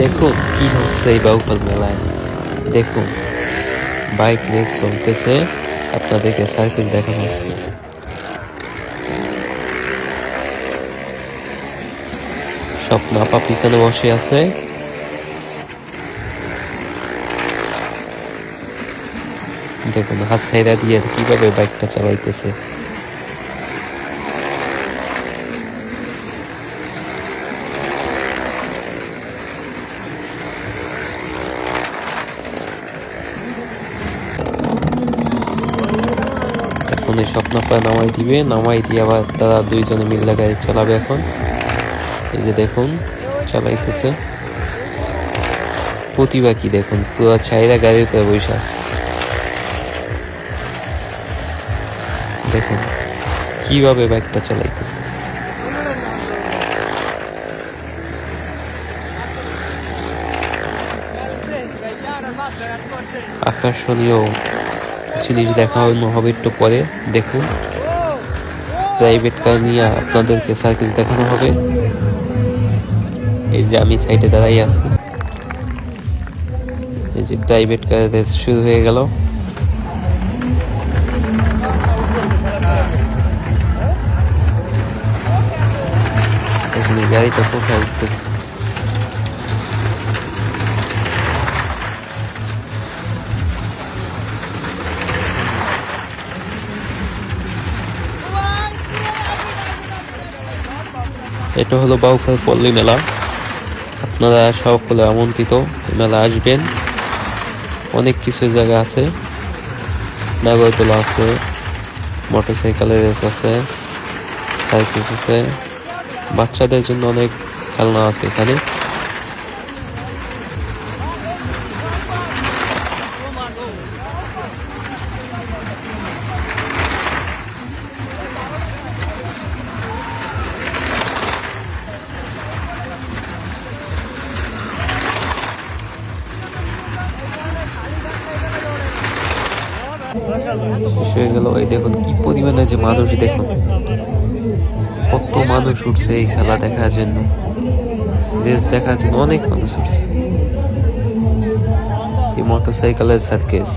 দেখুন কি হচ্ছে এই বাউফল মেলায়। দেখুন বাইক রেস চলতেছে, আপনাদেরকে সাইকেল দেখানো হচ্ছে। সব নাপা পিছনে বসে আছে। দেখুন, হাত সাইডা দিয়ে কীভাবে বাইকটা চালাইতেছে। এই স্বপ্নপা নামাই দিবে, নামাই দিয়ে আবার তারা দুইজনে মিলে গাড়ি চালাবে এখন। এই যে দেখুন, চালাইতেছে। প্রতিভা কি দেখুন, পুরো ছাইরা গাড়ির উপরে বসে আছে। দেখুন, কীভাবে বাইকটা চালাইতেছে। আকর্ষণীয় জিনিস দেখানো হবে একটু পরে, দেখুন। প্রাইভেট কার নিয়ে আপনাদেরকে সার্কিস দেখানো হবে। এই যে আমি সাইডে দাঁড়াই আছি। এই যে প্রাইভেট কার রেস শুরু হয়ে গেল। এই গাড়িটা কোথায় উঠতেছে? এটা হলো বাউফাল পল্লী মেলা। আপনারা সকলে আমন্ত্রিত, এই মেলা আসবেন। অনেক কিছু জায়গা আছে। নাগরদোলা আছে মোটর সাইকেলের রেস আছে সাইকেল আছে। বাচ্চাদের জন্য অনেক খেলনা আছে এখানে। শেষ হয়ে গেল। এই দেখুন কি পরিমাণে যে মানুষ, দেখুন। কত মানুষ উঠছে এই খেলা দেখার জন্য। রেস দেখার জন্য অনেক মানুষ উঠছে। এই মোটর সাইকেলের সার্কেস।